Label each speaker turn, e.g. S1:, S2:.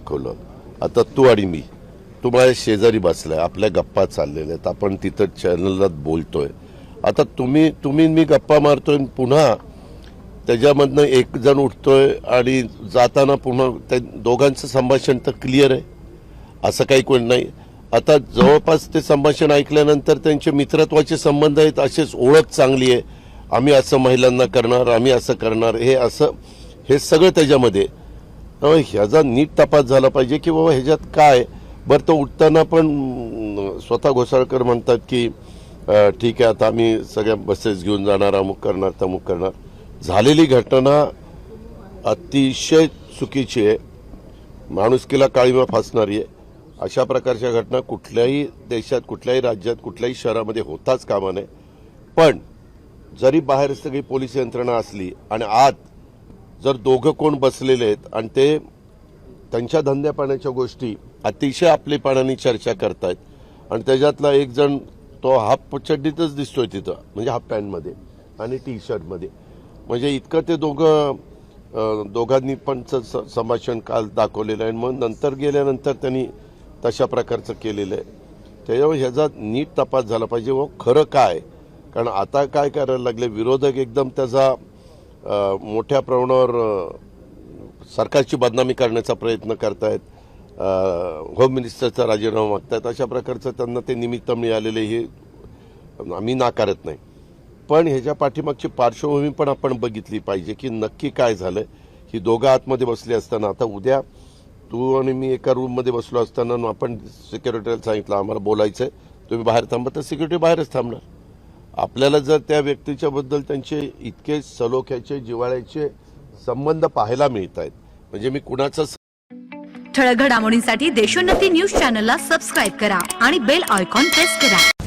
S1: दाखवलं. आता तू आणि मी तू माझ्या शेजारी बसलाय आपल्या गप्पा चाललेल्या आहेत. आपण तिथं चॅनलला बोलतोय. आता तुम्ही तुम्ही मी गप्पा मारतोय आणि पुन्हा त्याच्यामधनं एक जण उठतोय आणि जाताना पुन्हा त्या दोघांचं संभाषण तर क्लिअर आहे. असं काही कोण नाही. आता जवळपास ते संभाषण ऐकल्यानंतर त्यांचे मित्रत्वाचे संबंध आहेत असेच ओळख चांगली आहे. आम्ही असं महिलांना करणार आम्ही असं करणार हे असं हे सगळं त्याच्यामध्ये. त्यामुळे ह्याचा नीट तपास झाला पाहिजे की बाबा ह्याच्यात काय? बरं तो उठताना पण स्वतः घोसाळकर म्हणतात की ठीक आहे आता आम्ही सगळ्या बसेस घेऊन जाणार अमुक करणार तमुक करणार. झालेली घटना अतिशय चुकीची आहे. माणुसकीला काळीमा फासणारी आहे. अशा प्रकारच्या घटना कुठल्याही देशात कुठल्याही राज्यात कुठल्याही शहरामध्ये होताच कामा नये. पण जरी बाहेर सगळी पोलीस यंत्रणा असली आणि आत जर दोघं कोण बसलेले आहेत आणि ते त्यांच्या धंद्यापाण्याच्या गोष्टी अतिशय आपलेपणाने चर्चा करतायत आणि त्याच्यातला एक जण तो हाफ चड्डीतच दिसतोय तिथं म्हणजे हाफ पॅन्टमध्ये आणि टी शर्टमध्ये म्हणजे इतकं ते दोघं दोघांनी पण स- संभाषण काल दाखवलेलं आहे. आणि मग नंतर गेल्यानंतर त्यांनी तशा प्रकारचं केलेलं आहे. त्याच्यामुळे ह्याचा नीट तपास झाला पाहिजे. व खरं काय? कारण आता काय करायला लागले? विरोधक एकदम त्याचा मोठ्या प्रमाणावर सरकारची बदनामी करण्याचा प्रयत्न करतायत. आहेत होम मिनिस्टरचा राजीनामा मागतायत. अशा प्रकारचं त्यांना ते निमित्त मिळालेले हे आम्ही नाकारत नाही. पण ह्याच्या पाठीमागची पार्श्वभूमी पण आपण बघितली पाहिजे की नक्की काय झालं ही दोघं आतमध्ये बसली असताना आता उद्या तू आणि मी एका रूममध्ये बसलो असताना आपण सिक्युरिटीला सांगितलं आम्हाला बोलायचं आहे तुम्ही बाहेर थांबा. तर सिक्युरिटी बाहेरच थांबणार. आपल्याला जर त्या व्यक्तीच्या बद्दल त्यांचे इतके सलोख्याचे जिव्हाळ्याचे संबंध पाहायला मिळत आहेत म्हणजे मी कुणाचा
S2: ठळक घडामोडींसाठी देशोन्नती न्यूज चॅनलला सबस्क्राईब करा आणि बेल आयकॉन प्रेस करा.